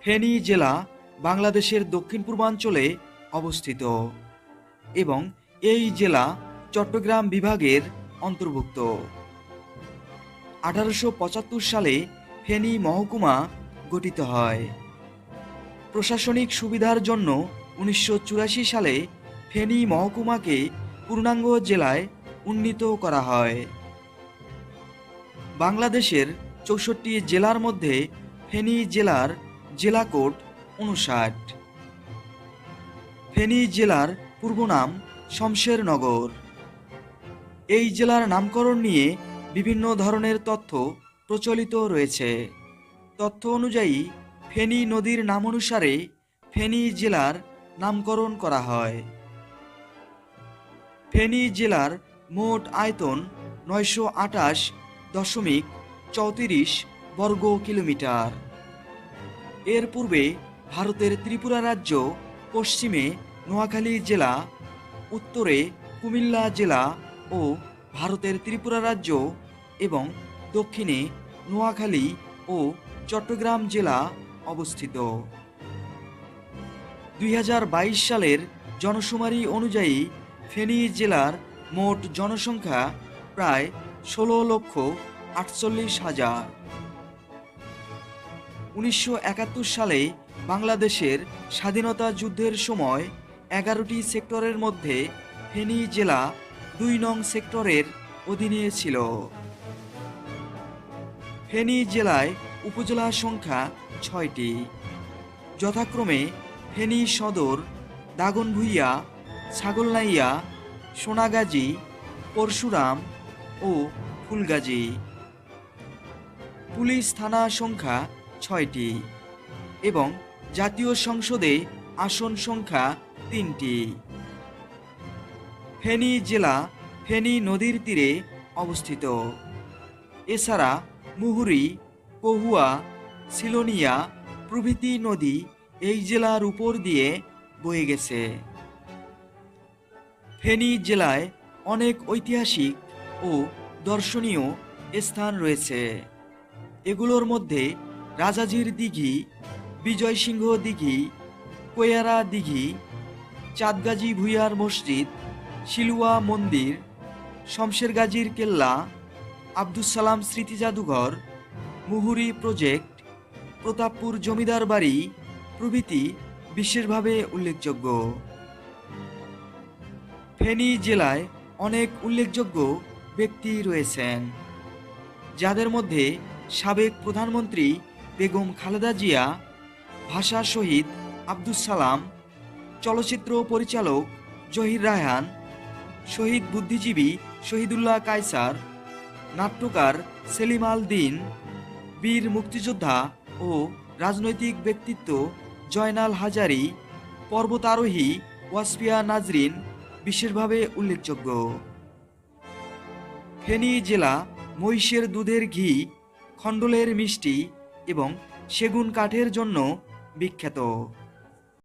ফেনী জেলা বাংলাদেশের দক্ষিণ পূর্বাঞ্চলে অবস্থিত এবং এই জেলা চট্টগ্রাম বিভাগের অন্তর্ভুক্ত। আঠারোশো পঁচাত্তর সালে ফেনী মহকুমা গঠিত হয়। প্রশাসনিক সুবিধার জন্য উনিশশো চুরাশি সালে ফেনী মহকুমাকে পূর্ণাঙ্গ জেলায় উন্নীত করা হয়। বাংলাদেশের চৌষট্টি জেলার মধ্যে ফেনী জেলার জেলা কোড উনষাট। ফেনী জেলার পূর্ব নাম শমশেরনগর। এই জেলার নামকরণ নিয়ে বিভিন্ন ধরনের তথ্য প্রচলিত রয়েছে। তথ্য অনুযায়ী, ফেনী নদীর নাম অনুসারে ফেনী জেলার নামকরণ করা হয়। ফেনী জেলার মোট আয়তন নয়শো আটাশ দশমিক চৌত্রিশ বর্গ কিলোমিটার। এর পূর্বে ভারতের ত্রিপুরা রাজ্য, পশ্চিমে নোয়াখালী জেলা, উত্তরে কুমিল্লা জেলা ও ভারতের ত্রিপুরা রাজ্য এবং দক্ষিণে নোয়াখালী ও চট্টগ্রাম জেলা অবস্থিত। দুই হাজার বাইশ সালের জনশুমারি অনুযায়ী ফেনী জেলার মোট জনসংখ্যা প্রায় ষোলো লক্ষ আটচল্লিশ হাজার। উনিশশো একাত্তর সালে বাংলাদেশের স্বাধীনতা যুদ্ধের সময় এগারোটি সেক্টরের মধ্যে ফেনী জেলা দুই নং সেক্টরের অধীনে ছিল। ফেনী জেলায় উপজেলা সংখ্যা ছয়টি। যথাক্রমে ফেনী সদর, দাগনভূঞা, ছাগলনাইয়া, সোনাগাজী, পরশুরাম ও ফুলগাজী। পুলিশ থানা সংখ্যা ছয়টি এবং জাতীয় সংসদে আসন সংখ্যা তিনটি। ফেনী জেলা ফেনী নদীর তীরে অবস্থিত। এছাড়া মুহুরি কহুয়া সিলোনিয়া প্রভৃতি নদী এই জেলার উপর দিয়ে বয়ে গেছে। ফেনী জেলায় অনেক ঐতিহাসিক ও দর্শনীয় স্থান রয়েছে। এগুলোর মধ্যে রাজাজির দিঘি, বিজয় সিংহ দিঘি, কোয়ারা দিঘি, চাঁদগাজী ভুইয়ার মসজিদ, শিলুয়া মন্দির শমশের গাজীর কেল্লা, আব্দুস সালাম স্মৃতি জাদুঘর, মুহুরি প্রজেক্ট, প্রতাপপুর জমিদার বাড়ি প্রভৃতি বিশেষভাবে উল্লেখযোগ্য। ফেনী জেলায় অনেক উল্লেখযোগ্য ব্যক্তি রয়েছেন, যাদের মধ্যে সাবেক প্রধানমন্ত্রী বেগম খালেদা জিয়া, ভাষা শহীদ আব্দুস সালাম, চলচ্চিত্র পরিচালক জহির রায়হান, শহীদ বুদ্ধিজীবী শহীদুল্লাহ কায়সার, নাট্যকার সেলিম আল দিন, বীর মুক্তিযোদ্ধা ও রাজনৈতিক ব্যক্তিত্ব জয়নাল হাজারি, পর্বতারোহী ওয়াসফিয়া নাজরিন বিশেষভাবে উল্লেখযোগ্য। ফেনী জেলা মহিষের দুধের ঘি, খণ্ডলের মিষ্টি এবং সেগুন কাঠের জন্য বিখ্যাত।